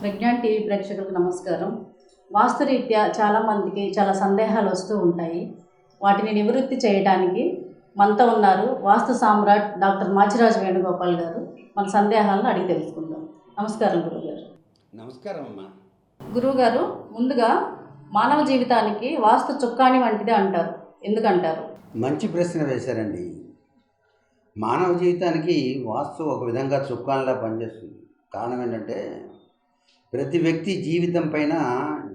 Pragyan TV ప్రేక్షకులకు నమస్కారం. వాస్తురీత్యా చాలామందికి చాలా సందేహాలు వస్తూ ఉంటాయి. వాటిని నివృత్తి చేయడానికి మనతో ఉన్నారు వాస్తు సామ్రాట్ డాక్టర్ మాచిరాజు వేణుగోపాల్ గారు. మన సందేహాలను అడిగి తెలుసుకుందాం. నమస్కారం గురుగారు. నమస్కారం అమ్మా గురువుగారు ముందుగా మానవ జీవితానికి వాస్తు చుక్కాని వంటిదే అంటారు. ఎందుకంటారు? మంచి ప్రశ్న వేశారండి. మానవ జీవితానికి వాస్తు ఒక విధంగా చుక్కాన్లా పనిచేస్తుంది. కారణం ఏంటంటే ప్రతి వ్యక్తి జీవితం పైన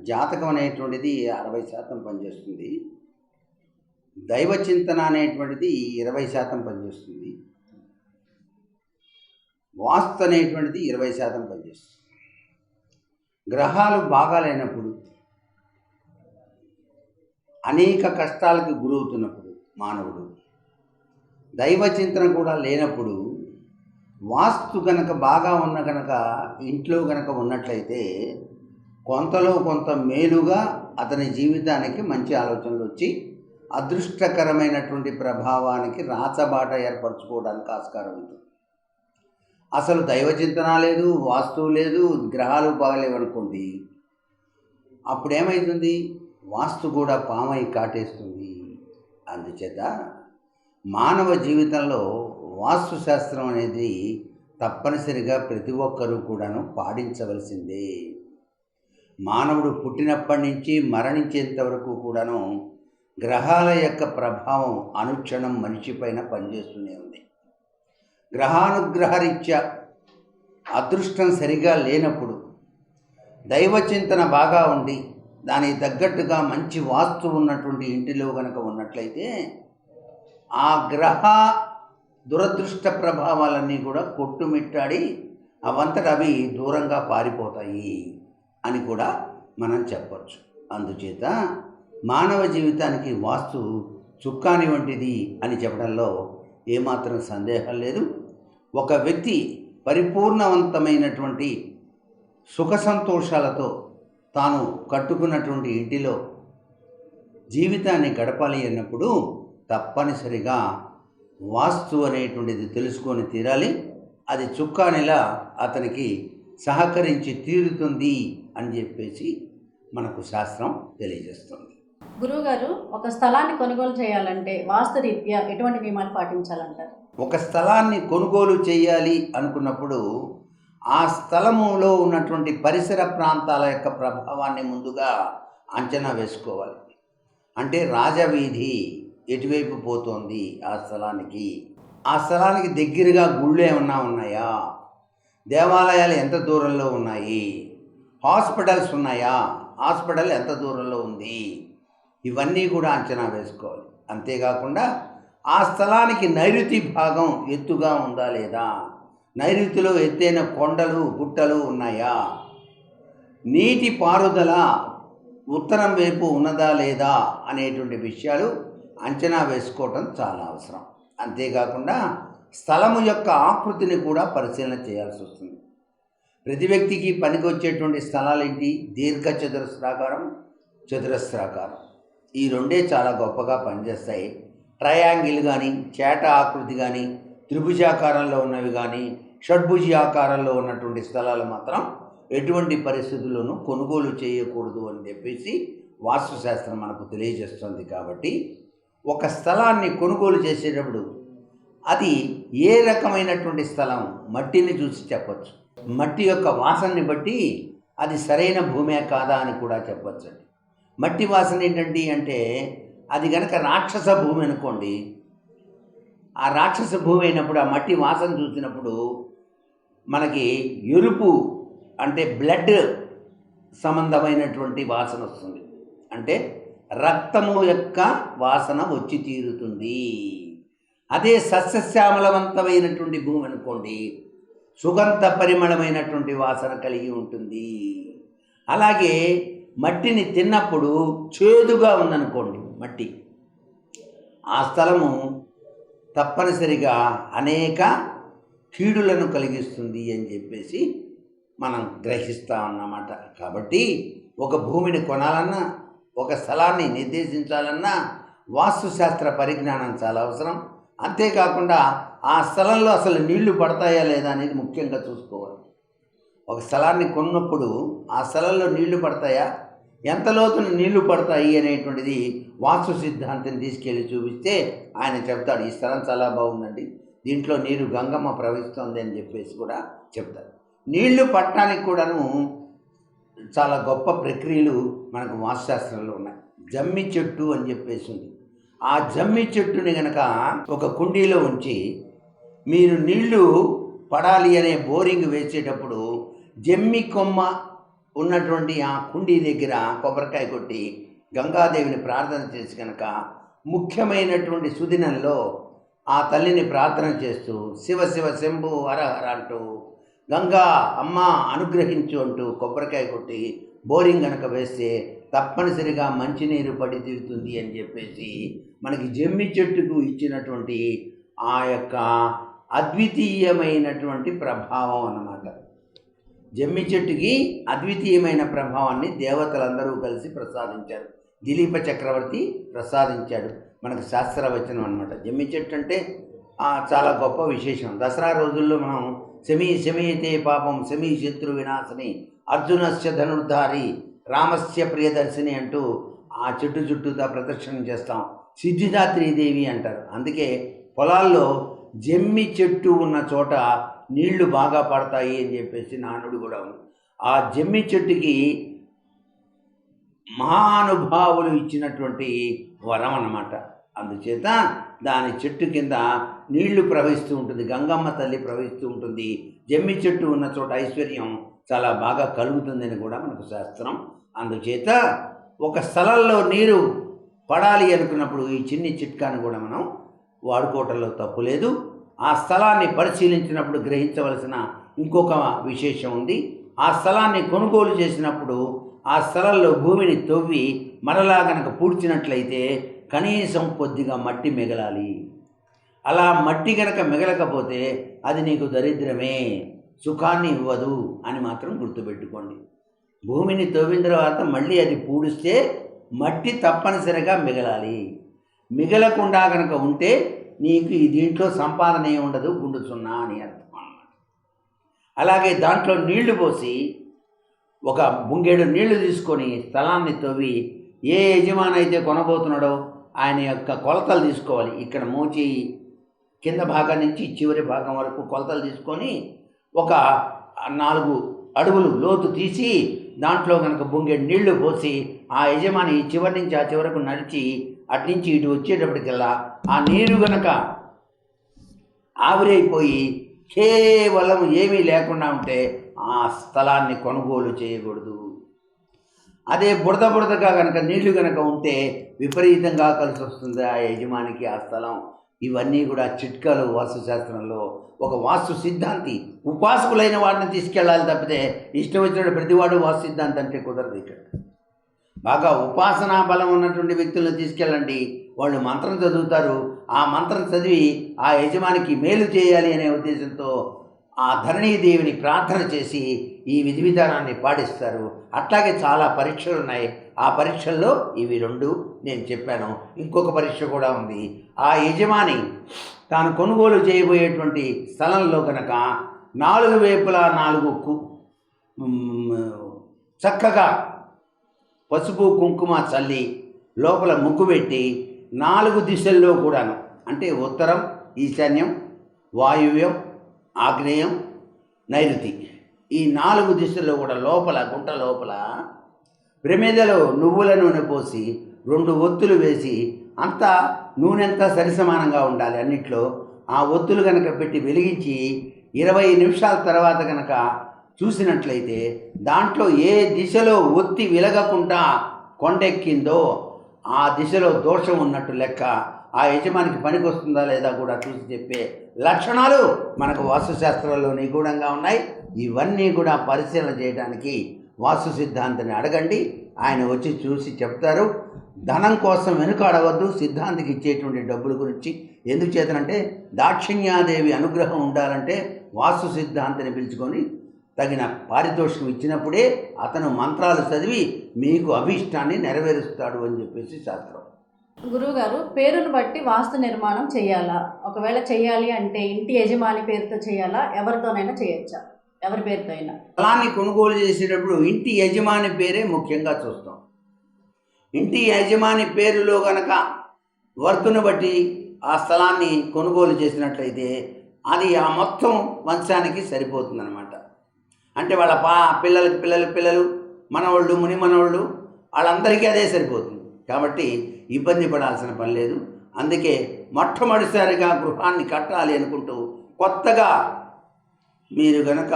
జాతకం అనేటువంటిది అరవై శాతం పనిచేస్తుంది. దైవ చింతన అనేటువంటిది ఇరవై శాతం పనిచేస్తుంది. వాస్తు అనేటువంటిది ఇరవై శాతం పనిచేస్తుంది. గ్రహాలు బాగాలేనప్పుడు అనేక కష్టాలకు గురవుతున్నప్పుడు మానవుడు దైవ చింతన కూడా లేనప్పుడు వాస్తు గనక బాగా ఉన్న గనక ఇంట్లో గనక ఉన్నట్లయితే కొంతలో కొంత మేలుగా అతని జీవితానికి మంచి ఆలోచనలు వచ్చి అదృష్టకరమైనటువంటి ప్రభావానికి రాచబాట ఏర్పరచుకోవడానికి ఆస్కారం ఉంది. అసలు దైవ చింతన లేదు వాస్తువు లేదు గ్రహాలు బాగలేవనుకోండి అప్పుడు ఏమవుతుంది వాస్తు కూడా పామై కాటేస్తుంది. అందుచేత మానవ జీవితంలో వాస్తు శాస్త్రం అనేది తప్పనిసరిగా ప్రతి ఒక్కరూ కూడాను పాటించవలసిందే. మానవుడు పుట్టినప్పటి నుంచి మరణించేంత వరకు కూడాను గ్రహాల యొక్క ప్రభావం అనుక్షణం మనిషిపైన పనిచేస్తూనే ఉంది. గ్రహానుగ్రహరీత్యా అదృష్టం సరిగా లేనప్పుడు దైవ చింతన బాగా ఉండి దానికి తగ్గట్టుగా మంచి వాస్తు ఉన్నటువంటి ఇంటిలో కనుక ఉన్నట్లయితే ఆ గ్రహ దురదృష్ట ప్రభావాలన్నీ కూడా కొట్టుమిట్టాడి అవంతట అవి దూరంగా పారిపోతాయి అని కూడా మనం చెప్పచ్చు. అందుచేత మానవ జీవితానికి వాస్తు చుక్కాని వంటిది అని చెప్పడంలో ఏమాత్రం సందేహం లేదు. ఒక వ్యక్తి పరిపూర్ణవంతమైనటువంటి సుఖ సంతోషాలతో తాను కట్టుకున్నటువంటి ఇంటిలో జీవితాన్ని గడపాలి అన్నప్పుడు తప్పనిసరిగా వాస్తు అనేటువంటిది తెలుసుకొని తీరాలి. అది చుక్కానిలా అతనికి సహకరించి తీరుతుంది అని చెప్పేసి మనకు శాస్త్రం తెలియజేస్తుంది. గురువుగారు ఒక స్థలాన్ని కొనుగోలు చేయాలంటే వాస్తు రీత్యా ఎటువంటి నియమాలు పాటించాలంటారు? ఒక స్థలాన్ని కొనుగోలు చేయాలి అనుకున్నప్పుడు ఆ స్థలములో ఉన్నటువంటి పరిసర ప్రాంతాల యొక్క ప్రభావాన్ని ముందుగా అంచనా వేసుకోవాలి. అంటే రాజవీధి ఎటువైపు పోతోంది ఆ స్థలానికి? ఆ స్థలానికి దగ్గరగా గుళ్ళు ఏమన్నా ఉన్నాయా? దేవాలయాలు ఎంత దూరంలో ఉన్నాయి? హాస్పిటల్స్ ఉన్నాయా? హాస్పిటల్ ఎంత దూరంలో ఉంది? ఇవన్నీ కూడా అంచనా వేసుకోవాలి. అంతేకాకుండా ఆ స్థలానికి నైరుతి భాగం ఎత్తుగా ఉందా లేదా? నైరుతిలో ఎత్తైన కొండలు గుట్టలు ఉన్నాయా? నీటి పారుదల ఉత్తరం వైపు ఉన్నదా లేదా అనేటువంటి విషయాలు అంచనా వేసుకోవటం చాలా అవసరం. అంతేకాకుండా స్థలము యొక్క ఆకృతిని కూడా పరిశీలన చేయాల్సి వస్తుంది. ప్రతి వ్యక్తికి పనికి వచ్చేటువంటి స్థలాలు ఏంటి దీర్ఘ చతురస్రాకారం. చతురస్రాకారం ఈ రెండే చాలా గొప్పగా పనిచేస్తాయి. ట్రయాంగిల్ కానీ చేట ఆకృతి కానీ త్రిభుజాకారంలో ఉన్నవి కానీ షడ్భుజి ఆకారంలో ఉన్నటువంటి స్థలాలు మాత్రం ఎటువంటి పరిస్థితుల్లోనూ కొనుగోలు చేయకూడదు అని చెప్పేసి వాస్తుశాస్త్రం మనకు తెలియజేస్తుంది కాబట్టి ఒక స్థలాన్ని కొనుగోలు చేసేటప్పుడు అది ఏ రకమైనటువంటి స్థలం? మట్టిని చూసి చెప్పచ్చు. మట్టి యొక్క వాసనని బట్టి అది సరైన భూమే కాదా అని కూడా చెప్పచ్చు మట్టి వాసన ఏంటండి అంటే అది గనక రాక్షస భూమి అనుకోండి ఆ రాక్షస భూమి అయినప్పుడు ఆ మట్టి వాసన చూసినప్పుడు మనకి ఎరుపు అంటే బ్లడ్ సంబంధమైనటువంటి వాసన వస్తుంది. అంటే రక్తము యొక్క వాసన వచ్చి తీరుతుంది. అదే సస్యశ్యామలవంతమైనటువంటి భూమి అనుకోండి సుగంధ పరిమళమైనటువంటి వాసన కలిగి ఉంటుంది. అలాగే మట్టిని తిన్నప్పుడు చేదుగా ఉందనుకోండి మట్టి. ఆ స్థలము తప్పనిసరిగా అనేక కీడులను కలిగిస్తుంది అని చెప్పేసి మనం గ్రహిస్తామన్నమాట. కాబట్టి ఒక భూమిని కొనాలన్నా ఒక స్థలాన్ని నిర్దేశించాలన్నా వాస్తుశాస్త్ర పరిజ్ఞానం చాలా అవసరం. అంతేకాకుండా ఆ స్థలంలో అసలు నీళ్ళు పడతాయా లేదా అనేది ముఖ్యంగా చూసుకోవాలి. ఒక స్థలాన్ని కొన్నప్పుడు ఆ స్థలంలో నీళ్ళు పడతాయా? ఎంత లోతున నీళ్ళు పడతాయి అనేటువంటిది వాస్తు సిద్ధాంతం తీసుకెళ్ళి చూపిస్తే ఆయన చెప్తాడు ఈ స్థలం చాలా బాగుందండి. దీంట్లో నీరు గంగమ్మ ప్రవహిస్తుంది అని చెప్పేసి కూడా చెప్తారు నీళ్ళు పట్టడానికి కూడాను చాలా గొప్ప ప్రక్రియలు మనకు వాస్తుశాస్త్రంలో ఉన్నాయి. జమ్మి చెట్టు అని చెప్పేసి ఉంది. ఆ జమ్మి చెట్టుని గనక ఒక కుండీలో ఉంచి మీరు నీళ్ళు పడాలి అనే బోరింగ్ వేసేటప్పుడు జమ్మి కొమ్మ ఉన్నటువంటి ఆ కుండీ దగ్గర కొబ్బరికాయ కొట్టి గంగాదేవిని ప్రార్థన చేసి కనుక ముఖ్యమైనటువంటి సుదినంలో ఆ తల్లిని ప్రార్థన చేస్తూ శివ శివ శంభు హర హర అంటూ గంగా అమ్మ అనుగ్రహించు అంటూ కొబ్బరికాయ కొట్టి బోరింగ్ కనుక వేస్తే తప్పనిసరిగా మంచినీరు పడి తీరుతుంది అని చెప్పేసి మనకి జమ్మి చెట్టుకు ఇచ్చినటువంటి ఆ యొక్క అద్వితీయమైనటువంటి ప్రభావం అన్నమాట. జమ్మి చెట్టుకి అద్వితీయమైన ప్రభావాన్ని దేవతలందరూ కలిసి ప్రసాదించారు. దిలీప చక్రవర్తి ప్రసాదించాడు. మనకు శాస్త్రవచనం అనమాట జమ్మి చెట్టు అంటే చాలా గొప్ప విశేషం. దసరా రోజుల్లో మనం శమీ శమీతే పాపం శమీ శత్రు వినాశని. అర్జునస్య ధనుర్ధారి రామస్య ప్రియదర్శిని అంటూ ఆ చెట్టు చుట్టూతా ప్రదక్షిణం చేస్తాం. సిద్ధిదాత్రీదేవి అంటారు. అందుకే పొలాల్లో జమ్మి చెట్టు ఉన్న చోట నీళ్ళు బాగా పడతాయి అని చెప్పేసి నానుడు కూడా ఉంది ఆ జమ్మి చెట్టుకి మహానుభావులు ఇచ్చినటువంటి వరం అన్నమాట. అందుచేత దాని చెట్టు కింద నీళ్ళు ప్రవహిస్తూ ఉంటుంది గంగమ్మ తల్లి ప్రవహిస్తూ ఉంటుంది. జమ్మి చెట్టు ఉన్న చోట ఐశ్వర్యం చాలా బాగా కలుగుతుందని కూడా మనకు శాస్త్రం. అందుచేత ఒక స్థలంలో నీరు పడాలి అనుకున్నప్పుడు ఈ చిన్ని చిట్కాను కూడా మనం వాడుకోవటంలో తప్పు లేదు. ఆ స్థలాన్ని పరిశీలించినప్పుడు గ్రహించవలసిన ఇంకొక విశేషం ఉంది. ఆ స్థలాన్ని కొనుగోలు చేసినప్పుడు ఆ స్థలంలో భూమిని తవ్వి మరలా గనక పూడ్చినట్లయితే కనీసం కొద్దిగా మట్టి మిగలాలి. అలా మట్టి గనక మిగలకపోతే అది నీకు దరిద్రమే సుఖాన్ని ఇవ్వదు అని మాత్రం గుర్తుపెట్టుకోండి. భూమిని తవ్విన తర్వాత మళ్ళీ అది పూడిస్తే మట్టి తప్పనిసరిగా మిగలాలి. మిగలకుండా కనుక ఉంటే నీకు ఈ దీంట్లో సంపాదన ఏమి ఉండదు? గుండు సున్నా అని అర్థం. అన్నమాట అలాగే దాంట్లో నీళ్ళు పోసి ఒక బుంగేడు నీళ్ళు తీసుకొని స్థలాన్ని తవ్వి ఏ యజమాని అయితే కొనబోతున్నాడో ఆయన యొక్క కొలతలు తీసుకోవాలి. ఇక్కడ మోచి కింద భాగం నుంచి చివరి భాగం వరకు కొలతలు తీసుకొని ఒక నాలుగు అడుగులు లోతు తీసి దాంట్లో కనుక బొంగే నీళ్ళు పోసి ఆ యజమాని చివరి నుంచి ఆ చివరకు నడిచి అటు నుంచి ఇటు వచ్చేటప్పటికల్లా ఆ నీరు గనక ఆవిరైపోయి కేవలం ఏమీ లేకుండా ఉంటే ఆ స్థలాన్ని కొనుగోలు చేయకూడదు. అదే బుడద బుడదగా కనుక నీళ్ళు కనుక ఉంటే విపరీతంగా కలిసి వస్తుంది ఆ యజమానికి ఆ స్థలం. ఇవన్నీ కూడా చిట్కాలు వాస్తుశాస్త్రంలో ఒక వాస్తు సిద్ధాంతి. ఉపాసకులైన వాడిని తీసుకెళ్ళాలి తప్పితే ఇష్టం వచ్చినట్టు ప్రతివాడు వాస్తు సిద్ధాంతి అంటే కుదరదు ఇక్కడ. బాగా ఉపాసనా బలం ఉన్నటువంటి వ్యక్తులను తీసుకెళ్ళండి. వాళ్ళు మంత్రం చదువుతారు. ఆ మంత్రం చదివి ఆ యజమానికి మేలు చేయాలి అనే ఉద్దేశంతో ఆ ధరణీదేవిని ప్రార్థన చేసి ఈ విధి విధానాన్ని పాటిస్తారు. అట్లాగే చాలా పరీక్షలు ఉన్నాయి. ఆ పరీక్షల్లో ఇవి రెండు నేను చెప్పాను. ఇంకొక పరీక్ష కూడా ఉంది. ఆ యజమాని తాను కొనుగోలు చేయబోయేటువంటి స్థలంలో కనుక నాలుగు వేపులా నాలుగు కు చక్కగా పసుపు కుంకుమ చల్లి లోపల ముగ్గు పెట్టి నాలుగు దిశల్లో కూడాను. అంటే ఉత్తరం ఈశాన్యం వాయువ్యం ఆగ్నేయం నైరుతి. ఈ నాలుగు దిశల్లో కూడా లోపల గుంట లోపల ప్రమేదలో నువ్వుల నూనె పోసి రెండు ఒత్తులు వేసి అంతా నూనె అంతా సరిసమానంగా ఉండాలి. అన్నిట్లో ఆ ఒత్తులు కనుక పెట్టి వెలిగించి ఇరవై నిమిషాల తర్వాత కనుక చూసినట్లయితే దాంట్లో ఏ దిశలో ఒత్తి వెలగకుండా కొండెక్కిందో ఆ దిశలో దోషం ఉన్నట్టు లెక్క ఆ యజమానికి పనికి వస్తుందా లేదా కూడా చూసి చెప్పే లక్షణాలు మనకు వాస్తుశాస్త్రంలో నిగూఢంగా ఉన్నాయి. ఇవన్నీ కూడా పరిశీలన చేయడానికి వాస్తు సిద్ధాంతిని అడగండి. ఆయన వచ్చి చూసి చెప్తారు. ధనం కోసం వెనుకాడవద్దు. సిద్ధాంతికి ఇచ్చేటువంటి డబ్బుల గురించి ఎందుకు చేతనంటే దాక్షిణ్యాదేవి అనుగ్రహం ఉండాలంటే వాస్తు సిద్ధాంతిని పిలుచుకొని తగిన పారితోషికం ఇచ్చినప్పుడే అతను మంత్రాలు చదివి మీకు అభీష్టాన్ని నెరవేరుస్తాడు అని చెప్పేసి శాస్త్రం. గురువుగారు పేరును బట్టి వాస్తు నిర్మాణం చేయాలా? ఒకవేళ చేయాలి అంటే ఇంటి యజమాని పేరుతో చేయాలా? ఎవరితోనైనా చేయొచ్చా? ఎవరి పేరుతో అయినా స్థలాన్ని కొనుగోలు చేసేటప్పుడు ఇంటి యజమాని పేరే ముఖ్యంగా చూస్తాం. ఇంటి యజమాని పేరులో గనక వర్తును బట్టి ఆ స్థలాన్ని కొనుగోలు చేసినట్లయితే అది ఆ మొత్తం వంశానికి సరిపోతుందన్నమాట. అంటే వాళ్ళ పా పిల్లలకి పిల్లల పిల్లలు మనవాళ్ళు ముని మనవాళ్ళు వాళ్ళందరికీ అదే సరిపోతుంది. కాబట్టి ఇబ్బంది పడాల్సిన పని లేదు. అందుకే మొట్టమొదటిసారిగా గృహాన్ని కట్టాలి అనుకుంటూ కొత్తగా మీరు గనక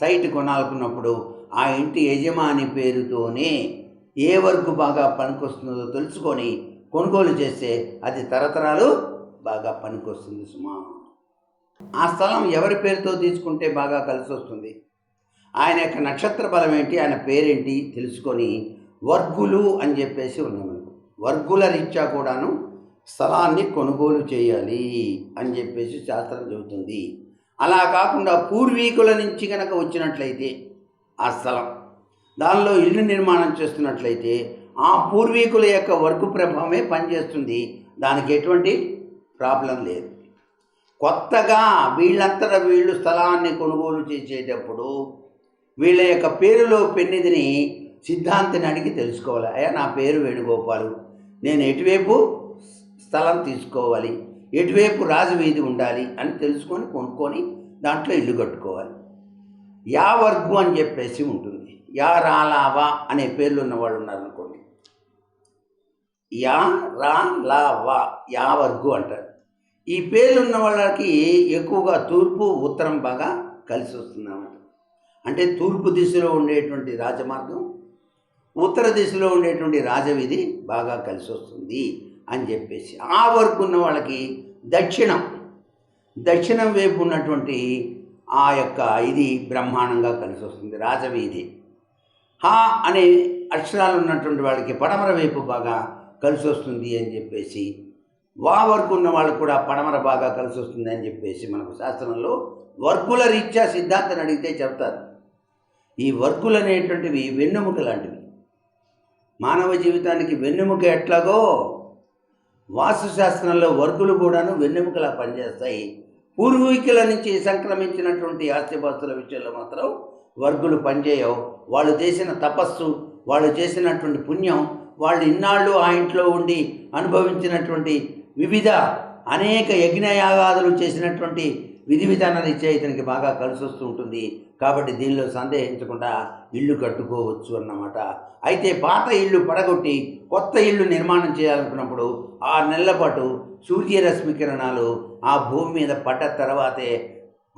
సైట్ కొనాలనుకున్నప్పుడు ఆ ఇంటి యజమాని పేరుతోనే ఏ వరకు బాగా పనికొస్తుందో తెలుసుకొని కొనుగోలు చేస్తే అది తరతరాలు బాగా పనికొస్తుంది సుమా. ఆ స్థలం ఎవరి పేరుతో తీసుకుంటే బాగా కలిసి వస్తుంది ఆయన యొక్క నక్షత్ర బలం ఏంటి? ఆయన పేరేంటి? తెలుసుకొని వర్గులు అని చెప్పేసి ఉన్నాయి వర్గుల రీత్యా కూడాను స్థలాన్ని కొనుగోలు చేయాలి అని చెప్పేసి శాస్త్రం చెబుతుంది. అలా కాకుండా పూర్వీకుల నుంచి కనుక వచ్చినట్లయితే ఆ స్థలం దానిలో ఇల్లు నిర్మాణం చేస్తున్నట్లయితే ఆ పూర్వీకుల యొక్క వర్క్ ప్రభావమే పనిచేస్తుంది. దానికి ఎటువంటి ప్రాబ్లం లేదు. కొత్తగా వీళ్ళంతట వీళ్ళు స్థలాన్ని కొనుగోలు చేసేటప్పుడు వీళ్ళ యొక్క పేరులో పెన్నిదిని సిద్ధాంతిని అడిగి తెలుసుకోవాలి. అయ్యా నా పేరు వేణుగోపాలు. నేను ఎటువైపు స్థలం తీసుకోవాలి ఎటువైపు రాజవీధి ఉండాలి అని తెలుసుకొని కొనుక్కొని దాంట్లో ఇల్లు కట్టుకోవాలి. యా వర్గు అని చెప్పేసి ఉంటుంది. యా రాలావా అనే పేర్లు ఉన్న వాళ్ళు ఉన్నారు అనుకోండి యా రా లా వా యా వర్గు అంటారు. ఈ పేర్లు ఉన్న వాళ్ళకి ఎక్కువగా తూర్పు ఉత్తరం బాగా కలిసి వస్తుందన్నమాట అంటే తూర్పు దిశలో ఉండేటువంటి రాజమార్గం ఉత్తర దిశలో ఉండేటువంటి రాజవీధి బాగా కలిసి వస్తుంది అని చెప్పేసి. ఆ వరకు ఉన్న వాళ్ళకి దక్షిణం దక్షిణం వైపు ఉన్నటువంటి ఆ యొక్క ఇది బ్రహ్మాండంగా కలిసి వస్తుంది రాజవీధి. హా అనే అక్షరాలు ఉన్నటువంటి వాళ్ళకి పడమర వైపు బాగా కలిసి వస్తుంది అని చెప్పేసి వా వరకు ఉన్న వాళ్ళు కూడా పడమర బాగా కలిసి వస్తుంది అని చెప్పేసి మనకు శాస్త్రంలో వర్కుల రీత్యా సిద్ధాంతం అడిగితే చెప్తారు. ఈ వర్కులు అనేటువంటివి వెన్నెముక లాంటివి. మానవ జీవితానికి వెన్నెముక ఎట్లాగో? వాస్తుశాస్త్రంలో వర్గులు కూడాను వెన్నెముకలా పనిచేస్తాయి. పూర్వీకుల నుంచి సంక్రమించినటువంటి ఆస్తిపాస్తుల విషయంలో మాత్రం వర్గులు పనిచేయవు. వాళ్ళు చేసిన తపస్సు వాళ్ళు చేసినటువంటి పుణ్యం వాళ్ళు ఇన్నాళ్ళు ఆ ఇంట్లో ఉండి అనుభవించినటువంటి వివిధ అనేక యజ్ఞయాగాదులు చేసినటువంటి విధి విధాన రీత్యా ఇతనికి బాగా కలిసి వస్తూ ఉంటుంది. కాబట్టి దీనిలో సందేహించకుండా ఇల్లు కట్టుకోవచ్చు అన్నమాట. అయితే పాత ఇల్లు పడగొట్టి కొత్త ఇల్లు నిర్మాణం చేయాలనుకున్నప్పుడు ఆరు నెలల పాటు సూర్యరశ్మి కిరణాలు ఆ భూమి మీద పడ్డ తర్వాతే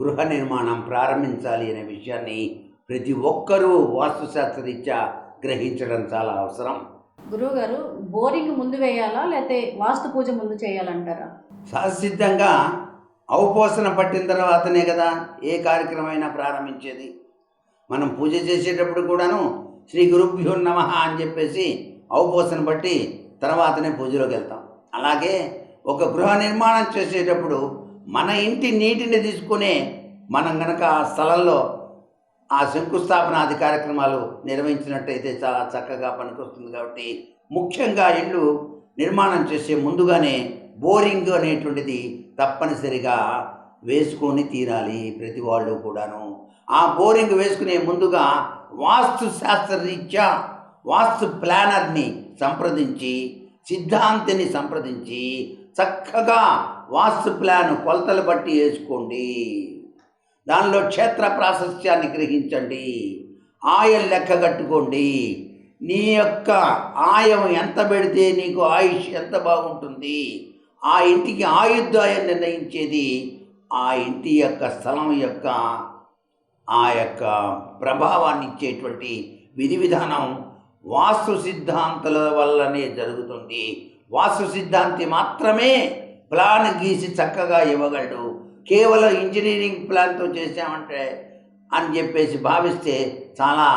గృహ నిర్మాణం ప్రారంభించాలి అనే విషయాన్ని ప్రతి ఒక్కరూ వాస్తుశాస్త్రరీత్యా గ్రహించడం చాలా అవసరం. గురువుగారు బోరింగ్ ముందు వేయాలా లేకపోతే వాస్తు పూజ ముందు చేయాలంటారా? సహసిద్ధంగా అవపోసన పట్టిన తర్వాతనే కదా ఏ కార్యక్రమమైనా ప్రారంభించేది. మనం పూజ చేసేటప్పుడు కూడాను శ్రీ గురుభ్యో నమ అని చెప్పేసి అవపోసన బట్టి తర్వాతనే పూజలోకి వెళ్తాం. అలాగే ఒక గృహ నిర్మాణం చేసేటప్పుడు మన ఇంటి నీటిని తీసుకునే మనం గనక ఆ స్థలంలో ఆ శంకుస్థాపనాది కార్యక్రమాలు నిర్వహించినట్టయితే చాలా చక్కగా పనికొస్తుంది కాబట్టి ముఖ్యంగా ఇల్లు నిర్మాణం చేసే ముందుగానే బోరింగ్ అనేటువంటిది తప్పనిసరిగా వేసుకొని తీరాలి ప్రతి వాళ్ళు కూడాను. ఆ బోరింగ్ వేసుకునే ముందుగా వాస్తు శాస్త్రరీత్యా వాస్తు ప్లానర్ని సంప్రదించి సిద్ధాంతిని సంప్రదించి చక్కగా వాస్తు ప్లాన్ కొలతలు బట్టి వేసుకోండి. దానిలో క్షేత్ర ప్రాశస్త్యాన్ని గ్రహించండి. ఆయం లెక్క కట్టుకోండి. నీ యొక్క ఆయం ఎంత పెడితే నీకు ఆయుష్ ఎంత బాగుంటుంది? ఆ ఇంటికి ఆయుద్ధాయం నిర్ణయించేది ఆ ఇంటి యొక్క స్థలం యొక్క ఆ యొక్క ప్రభావాన్ని ఇచ్చేటువంటి విధి విధానం వాస్తు సిద్ధాంతాల వల్లనే జరుగుతుంది. వాస్తు సిద్ధాంతి మాత్రమే ప్లాన్ గీసి చక్కగా ఇవ్వగలడు. కేవలం ఇంజనీరింగ్ ప్లాన్తో చేసామంటే అని చెప్పేసి భావిస్తే చాలా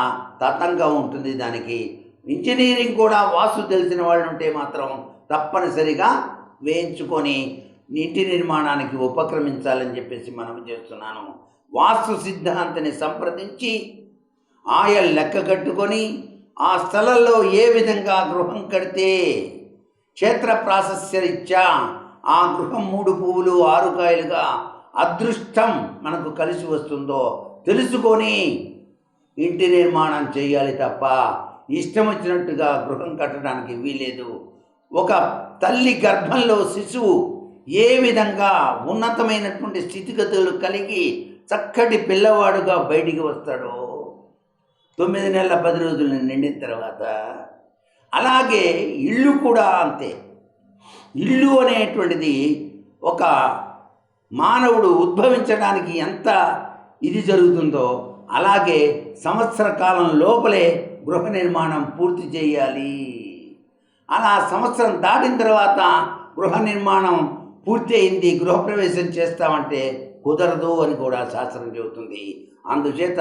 తతంగా ఉంటుంది దానికి. ఇంజనీరింగ్ కూడా వాస్తు తెలిసిన వాళ్ళు ఉంటే మాత్రం తప్పనిసరిగా వేయించుకొని ఇంటి నిర్మాణానికి ఉపక్రమించాలని చెప్పేసి మనం చేస్తున్నాను. వాస్తు సిద్ధాంతిని సంప్రదించి ఆయన లెక్క కట్టుకొని ఆ స్థలంలో ఏ విధంగా గృహం కడితే క్షేత్ర ప్రాశస్యరీత్యా ఆ గృహం మూడు పువ్వులు ఆరు కాయలుగా అదృష్టం మనకు కలిసి వస్తుందో తెలుసుకొని ఇంటి నిర్మాణం చేయాలి తప్ప ఇష్టం వచ్చినట్టుగా గృహం కట్టడానికి వీలేదు ఒక తల్లి గర్భంలో శిశువు ఏ విధంగా ఉన్నతమైనటువంటి స్థితిగతులు కలిగి చక్కటి పిల్లవాడుగా బయటికి వస్తాడో తొమ్మిది నెలల పది రోజులు నిండిన తర్వాత అలాగే ఇల్లు కూడా అంతే. ఇల్లు అనేటువంటిది ఒక మానవుడు ఉద్భవించడానికి ఎంత ఇది జరుగుతుందో అలాగే సంవత్సర కాలం లోపలే గృహ నిర్మాణం పూర్తి చేయాలి. అలా సంవత్సరం దాటిన తర్వాత గృహ నిర్మాణం పూర్తయింది గృహప్రవేశం చేస్తామంటే కుదరదు అని కూడా శాస్త్రం చెబుతుంది. అందుచేత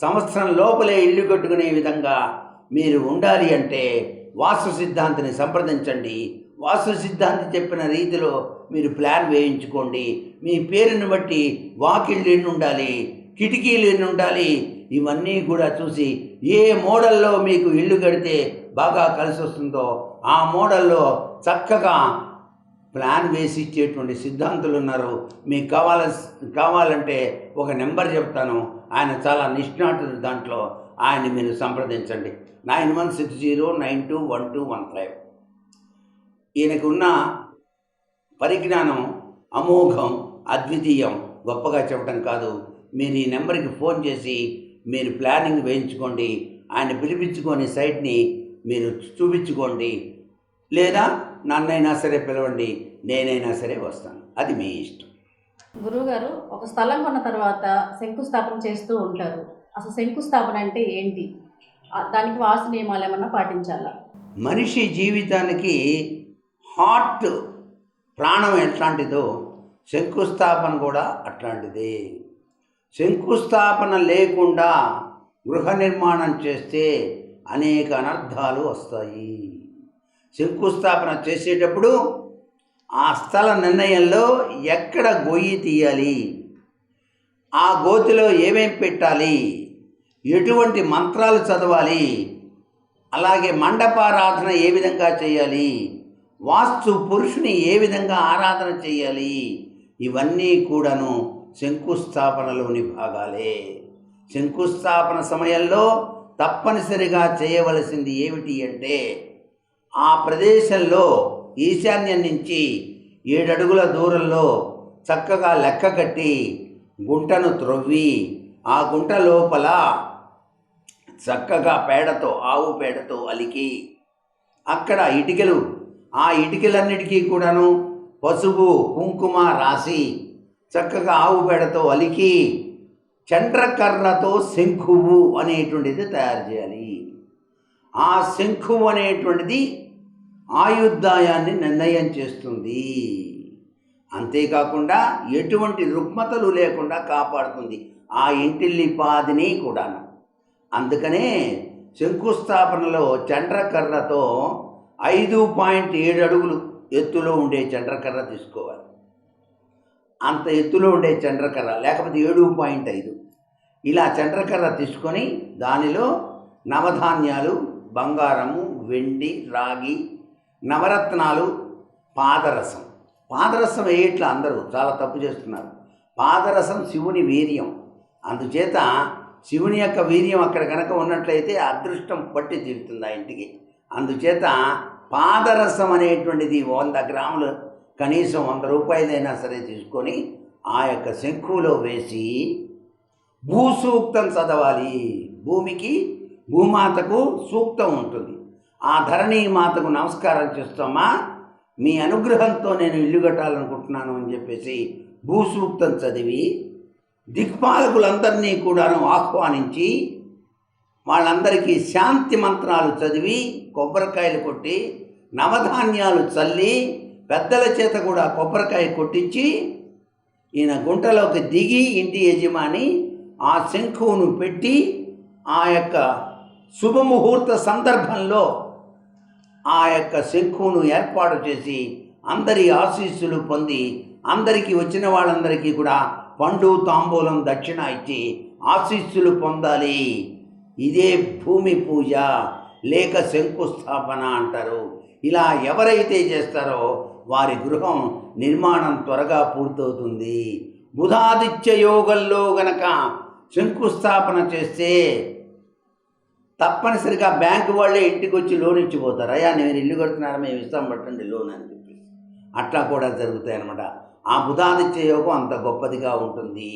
సంవత్సరం లోపలే ఇల్లు కట్టుకునే విధంగా మీరు ఉండాలి అంటే వాస్తు సిద్ధాంతిని సంప్రదించండి. వాస్తు సిద్ధాంతి చెప్పిన రీతిలో మీరు ప్లాన్ వేయించుకోండి. మీ పేరుని బట్టి వాకిళ్ళు ఎన్ని ఉండాలి కిటికీలు ఎన్ని ఉండాలి ఇవన్నీ కూడా చూసి ఏ మోడల్లో మీకు ఇల్లు కడితే బాగా కలిసి వస్తుందో ఆ మోడల్లో చక్కగా ప్లాన్ వేసి ఇచ్చేటువంటి సిద్ధాంతులు ఉన్నారు. మీకు కావాల కావాలంటే ఒక నెంబర్ చెప్తాను. ఆయన చాలా నిష్ణాతుడు దాంట్లో. ఆయన మీరు సంప్రదించండి. Nine one six zero nine two one two one five. ఈయనకున్న పరిజ్ఞానం అమోఘం అద్వితీయం గొప్పగా చెప్పడం కాదు. మీరు ఈ నెంబర్కి ఫోన్ చేసి మీరు ప్లానింగ్ వేయించుకోండి. ఆయన పిలిపించుకొని సైట్ని మీరు చూపించుకోండి. లేదా నన్నైనా సరే పిలవండి నేనైనా సరే వస్తాను. అది మీ ఇష్టం. గురువుగారు ఒక స్థలం కొన్న తర్వాత శంకుస్థాపన చేస్తూ ఉంటారు. అసలు శంకుస్థాపన అంటే ఏంటి? దానికి వాస్తు నియమాలు ఏమన్నా పాటించాలా? మనిషి జీవితానికి హార్ట్ ప్రాణం ఎట్లాంటిదో శంకుస్థాపన కూడా అట్లాంటిదే. శంకుస్థాపన లేకుండా గృహ నిర్మాణం చేస్తే అనేక అనర్థాలు వస్తాయి. శంకుస్థాపన చేసేటప్పుడు ఆ స్థల నిర్ణయంలో ఎక్కడ గొయ్యి తీయాలి? ఆ గోతిలో ఏమేం పెట్టాలి? ఎటువంటి మంత్రాలు చదవాలి? అలాగే మండపారాధన ఏ విధంగా చేయాలి? వాస్తు పురుషుని ఏ విధంగా ఆరాధన చేయాలి? ఇవన్నీ కూడాను శంకుస్థాపనలోని భాగాలే. శంకుస్థాపన సమయంలో తప్పనిసరిగా చేయవలసింది ఏమిటి అంటే ఆ ప్రదేశంలో ఈశాన్యం నుంచి ఏడడుగుల దూరంలో చక్కగా లెక్క కట్టి గుంటను త్రొవ్వి ఆ గుంట లోపల చక్కగా పేడతో ఆవు పేడతో అలికి అక్కడ ఇటుకలు ఆ ఇటుకలన్నిటికీ కూడాను పసుపు కుంకుమ రాసి చక్కగా ఆవు పేడతో అలికి చండ్రకర్రతో శంఖువు అనేటువంటిది తయారు చేయాలి. ఆ శంఖువు అనేటువంటిది ఆయుర్దాయాన్ని నిర్ణయం చేస్తుంది. అంతేకాకుండా ఎటువంటి రుగ్మతలు లేకుండా కాపాడుతుంది. ఆ ఇంటిల్లిపాదిని కూడా అందుకనే శంకుస్థాపనలో చండ్రకర్రతో ఐదు పాయింట్ ఏడు అడుగులు ఎత్తులో ఉండే చండ్రకర్ర తీసుకోవాలి. అంత ఎత్తులో ఉండే చండ్రకర్ర లేకపోతే ఏడు పాయింట్ ఐదు. ఇలా చండ్రకర్ర తీసుకొని దానిలో నవధాన్యాలు బంగారము వెండి రాగి నవరత్నాలు పాదరసం. పాదరసం వేయట్లా అందరూ చాలా తప్పు చేస్తున్నారు. పాదరసం శివుని వీర్యం. అందుచేత శివుని యొక్క వీర్యం అక్కడ కనుక ఉన్నట్లయితే అదృష్టం పట్టి తీరుతుంది ఆ ఇంటికి. అందుచేత పాదరసం అనేటువంటిది వంద గ్రాములు కనీసం వంద రూపాయలైనా సరే తీసుకొని ఆ యొక్క శంఖులో వేసి భూసూక్తం చదవాలి. భూమికి భూమాతకు సూక్తం ఉంటుంది. ఆ ధరణి మాతకు నమస్కారం చేస్తామా? మీ అనుగ్రహంతో నేను ఇల్లు కట్టాలనుకుంటున్నాను అని చెప్పేసి భూసూక్తం చదివి దిక్పాలకులందరినీ కూడాను ఆహ్వానించి వాళ్ళందరికీ శాంతి మంత్రాలు చదివి కొబ్బరికాయలు కొట్టి నవధాన్యాలు చల్లి పెద్దల చేత కూడా కొబ్బరికాయ కొట్టించి ఈయన గుంటలోకి దిగి ఇంటి యజమాని ఆ శంఖువును పెట్టి ఆ యొక్క శుభముహూర్త సందర్భంలో ఆ యొక్క శంఖువును ఏర్పాటు చేసి అందరి ఆశీస్సులు పొంది అందరికీ వచ్చిన వాళ్ళందరికీ కూడా పండు తాంబూలం దక్షిణ ఇచ్చి ఆశీస్సులు పొందాలి. ఇదే భూమి పూజ లేక శంకుస్థాపన అంటారు. ఇలా ఎవరైతే చేస్తారో వారి గృహం నిర్మాణం త్వరగా పూర్తవుతుంది. బుధాదిత్య యోగంలో గనక శంకుస్థాపన చేస్తే తప్పనిసరిగా బ్యాంకు వాళ్ళే ఇంటికి వచ్చి లోన్ ఇచ్చిపోతారు. అయ్యా నేను ఇల్లు కడుతున్నారా మేము ఇస్తాం పట్టండి లోన్ అని చెప్పేసి. అట్లా కూడా జరుగుతాయి అన్నమాట ఆ బుధాదిత్య యోగం అంత గొప్పదిగా ఉంటుంది.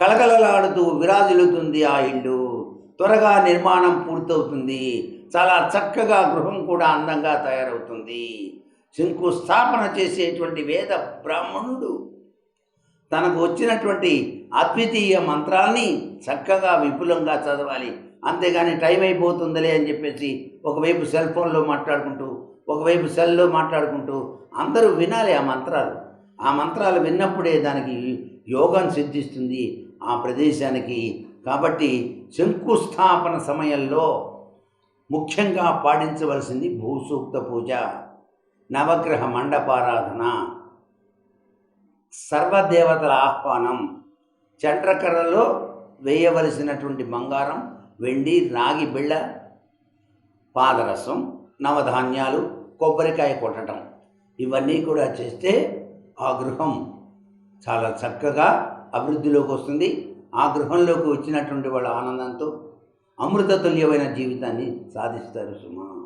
కలకలలాడుతూ విరాజిల్లుతుంది ఆ ఇల్లు. త్వరగా నిర్మాణం పూర్తవుతుంది. చాలా చక్కగా గృహం కూడా అందంగా తయారవుతుంది. శంకుస్థాపన చేసేటువంటి వేద బ్రాహ్మణుడు. తనకు వచ్చినటువంటి అద్వితీయ మంత్రాల్ని చక్కగా విపులంగా చదవాలి. అంతేగాని టైం అయిపోతుందిలే అని చెప్పేసి ఒకవైపు సెల్ ఫోన్లో మాట్లాడుకుంటూ ఒకవైపు సెల్లో మాట్లాడుకుంటూ అందరూ వినాలి ఆ మంత్రాలు. ఆ మంత్రాలు విన్నప్పుడే దానికి యోగం సిద్ధిస్తుంది ఆ ప్రదేశానికి. కాబట్టి శంకుస్థాపన సమయంలో ముఖ్యంగా పాటించవలసింది భూసూక్త పూజ. నవగ్రహ మండపారాధన. సర్వదేవతల ఆహ్వానం. చండ్రకర్రలో వేయవలసినటువంటి బంగారం వెండి రాగి బిళ్ళ పాదరసం నవధాన్యాలు కొబ్బరికాయ కొట్టడం. ఇవన్నీ కూడా చేస్తే ఆ గృహం చాలా చక్కగా అభివృద్ధిలోకి వస్తుంది. ఆ గృహంలోకి వచ్చినటువంటి వాళ్ళ ఆనందంతో అమృతతుల్యమైన జీవితాన్ని సాధిస్తారు సుమా.